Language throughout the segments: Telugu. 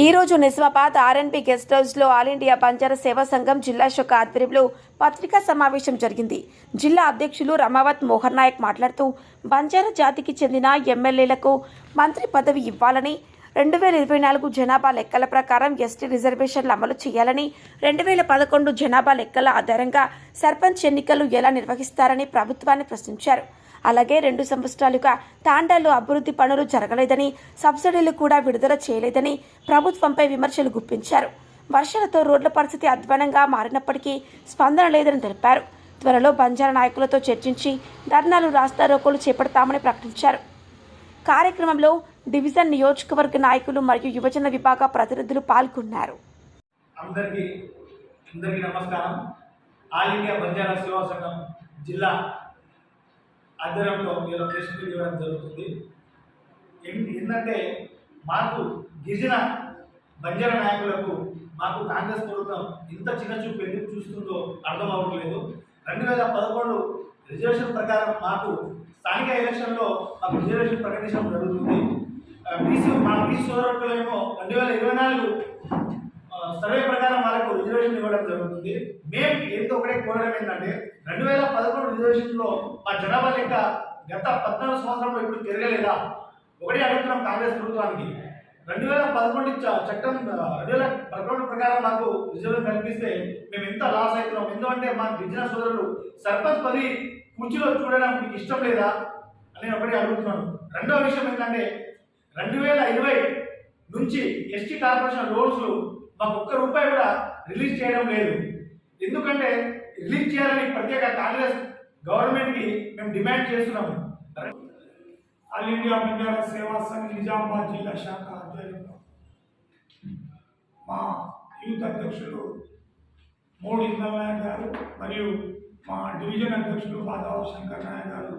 ఈ రోజు Nizamabad R N B guest హౌస్లో ఆల్ ఇండియా బంజారా సేవా సంఘం జిల్లా శాఖ ఆధ్వర్యంలో పత్రికా సమావేశం జరిగింది. జిల్లా అధ్యక్షులు రమావత్ మోహన్ నాయక్ మాట్లాడుతూ బంజారా జాతికి చెందిన ఎమ్మెల్యేలకు మంత్రి పదవి ఇవ్వాలని రెండు వేల ఇరవై నాలుగు జనాభా లెక్కల ప్రకారం ఎస్టీ రిజర్వేషన్లు అమలు చేయాలని రెండు వేల పదకొండు జనాభా లెక్కల ఆధారంగా సర్పంచ్ ఎన్నికలు ఎలా నిర్వహిస్తారని ప్రభుత్వాన్ని ప్రశ్నించారు. అలాగే రెండు సంవత్సరాలుగా తాండాలో అభివృద్ధి పనులు జరగలేదని సబ్సిడీలు కూడా విడుదల చేయలేదని ప్రభుత్వంపై విమర్శలు గుప్పించారు. వర్షాలతో రోడ్ల పరిస్థితి అధ్వానంగా మారినప్పటికీ స్పందన లేదని తెలిపారు. త్వరలో బంజారా నాయకులతో చర్చించి ధర్నాలు రాస్తారోకోలు చేపడతామని ప్రకటించారు. కార్యక్రమంలో డివిజన్ నియోజకవర్గ నాయకులు మరియు యువజన విభాగ ప్రతినిధులు పాల్గొన్నారు. అందరికీ అందరికీ నమస్కారం. ఆల్ ఇండియా బంజారా సేవా సంఘం జిల్లా ఆధ్వర్యంలో మీరు ప్రెస్ ఇవ్వడం జరుగుతుంది. ఏం- ఏంటంటే మాకు గిరిజన బంజారా నాయకులకు మాకు కాంగ్రెస్ ప్రభుత్వం ఇంత చిన్న చూపు ఎందుకు చూస్తుందో అర్థం అవ్వట్లేదు. రెండు వేల పదకొండు రిజర్వేషన్ ప్రకారం మాకు స్థానిక ఎలక్షన్లో మాకు రిజర్వేషన్ ప్రకటించడం జరుగుతుంది. బీసీ మా బీసీ సోదరులేమో రెండు వేల ఇరవై నాలుగు సర్వే ప్రకారం వాళ్ళకు రిజర్వేషన్ ఇవ్వడం జరుగుతుంది. మేము ఏంటో ఒకటే కోరడం ఏంటంటే రెండు వేల పదకొండు రిజర్వేషన్లో మా జనాభా లెక్క గత పద్నాలుగు సంవత్సరంలో ఇప్పుడు తిరగలేదా ఒకటే అడుగుతున్నాం కాంగ్రెస్ ప్రభుత్వానికి. రెండు వేల పదకొండు చ- చట్టం రెండు వేల పదకొండు ప్రకారం మాకు రిజర్వేషన్ కల్పిస్తే మేము ఎంత లాస్ అవుతున్నాం ఎందుకంటే మా గిరిజన సోదరులు సర్పంచ్ పది కుర్చీలో చూడడం మీకు ఇష్టం లేదా? అని ఒకటి ఒకటే అడుగుతున్నాను రెండో విషయం ఏంటంటే రెండు వేల ఇరవై నుంచి ఎస్టీ కార్పొరేషన్ లోన్స్ మాకు ఒక్క రూపాయి కూడా రిలీజ్ చేయడం లేదు. ఎందుకంటే రిలీజ్ చేయాలని ప్రత్యేక కాంగ్రెస్ గవర్నమెంట్కి మేము డిమాండ్ చేస్తున్నాము. ఆల్ ఇండియా బంజారా సేవా సంఘ్ నిజామాబాద్ జిల్లా శాఖ ఆధ్వర్యంలో మా యూత్ అధ్యక్షులు మోడీ నాయక్ గారు మరియు మా డివిజన్ అధ్యక్షులు మాధవ శంకర్ నాయక్ గారు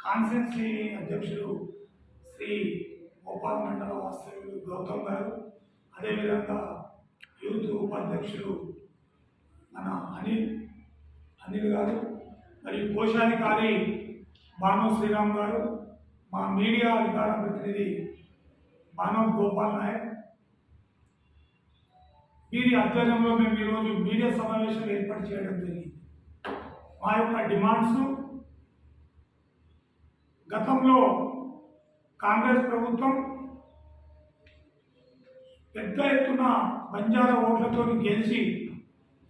కాన్స్టెన్సీ అధ్యక్షులు శ్రీ గోపాల్ మండల వాస్తవ్యులు గౌతమ్ గారు అదేవిధంగా యూత్ ఉపాధ్యక్షులు మన అనిల్ అనిల్ గారు మరియు కోశాధికారి భాను శ్రీరామ్ గారు మా మీడియా అధికార ప్రతినిధి మానవ్ గోపాల్ నాయక్. వీరి ఆధ్వర్యంలో మేము ఈరోజు మీడియా సమావేశం ఏర్పాటు చేయడం జరిగింది. మా యొక్క డిమాండ్స్ గతంలో కాంగ్రెస్ ప్రభుత్వం పెద్ద ఎత్తున బంజారా ఓట్లతో గెలిచి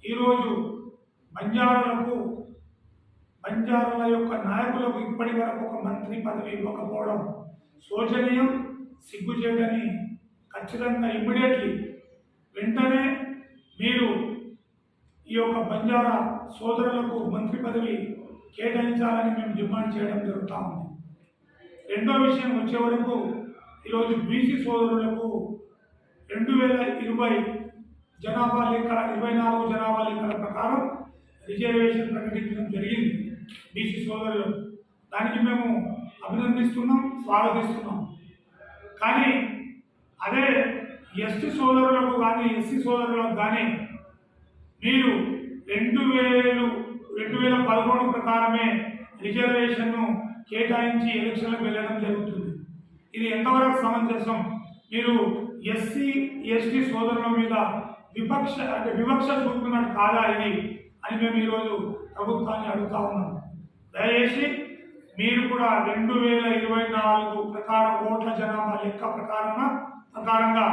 ఈరోజు బంజారాలకు బంజారాల యొక్క నాయకులకు ఇప్పటి వరకు ఒక మంత్రి పదవి ఇవ్వకపోవడం శోచనీయం సిగ్గుచేటని ఖచ్చితంగా ఇమ్మీడియట్లీ వెంటనే మీరు ఈ యొక్క బంజారా సోదరులకు మంత్రి పదవి కేటాయించాలని మేము డిమాండ్ చేయడం జరుగుతూ ఉంది. రెండో విషయం వచ్చే వరకు ఈరోజు బీసీ సోదరులకు రెండు వేల ఇరవై జనాభా లెక్క ఇరవై నాలుగు జనాభా లెక్కల ప్రకారం రిజర్వేషన్ ప్రకటించడం జరిగింది. బీసీ సోదరులు దానికి మేము అభినందిస్తున్నాం స్వాగతిస్తున్నాం. కానీ అదే ఎస్టీ సోదరులకు కానీ ఎస్సీ సోదరులకు కానీ మీరు రెండు వేలు రెండు వేల పదకొండు ప్రకారమే రిజర్వేషన్ను కేటాయించి ఎలక్షన్లకు వెళ్ళడం జరుగుతుంది. ఇది ఎంతవరకు సమంజసం? మీరు ఎస్సీ ఎస్టీ సోదరుల మీద విపక్ష అంటే వివక్ష చూపుతున్నట్టు కాదా ఇది అని మేము ఈరోజు ప్రభుత్వాన్ని అడుగుతా ఉన్నాం. దయచేసి మీరు కూడా రెండు వేల ఇరవై నాలుగు ప్రకారం ఓట్ల జనాభా లెక్క ప్రకారంగా ప్రకారంగా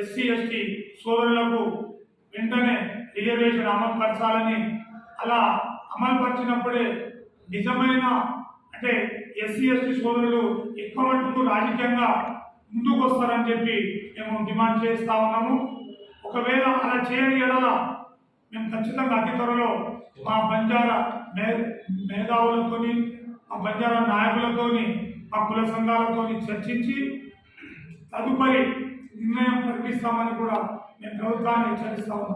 ఎస్సీ ఎస్టీ సోదరులకు వెంటనే రిజర్వేషన్ అమలుపరచాలని అలా అమలుపరిచినప్పుడే నిజమైన అంటే ఎస్సీ ఎస్టీ సోదరులు ఎక్కువ మటుకు రాజకీయంగా ముందుకు వస్తారని చెప్పి మేము డిమాండ్ చేస్తా ఉన్నాము. ఒకవేళ అలా చేయని ఎడల మేము ఖచ్చితంగా అతి త్వరలో మా బంజారా మే మేధావులతోని మా బంజారా నాయకులతోని మా కుల సంఘాలతోని చర్చించి తదుపరి నిర్ణయం ప్రకటిస్తామని కూడా మేము ప్రభుత్వాన్ని హెచ్చరిస్తా ఉన్నాం.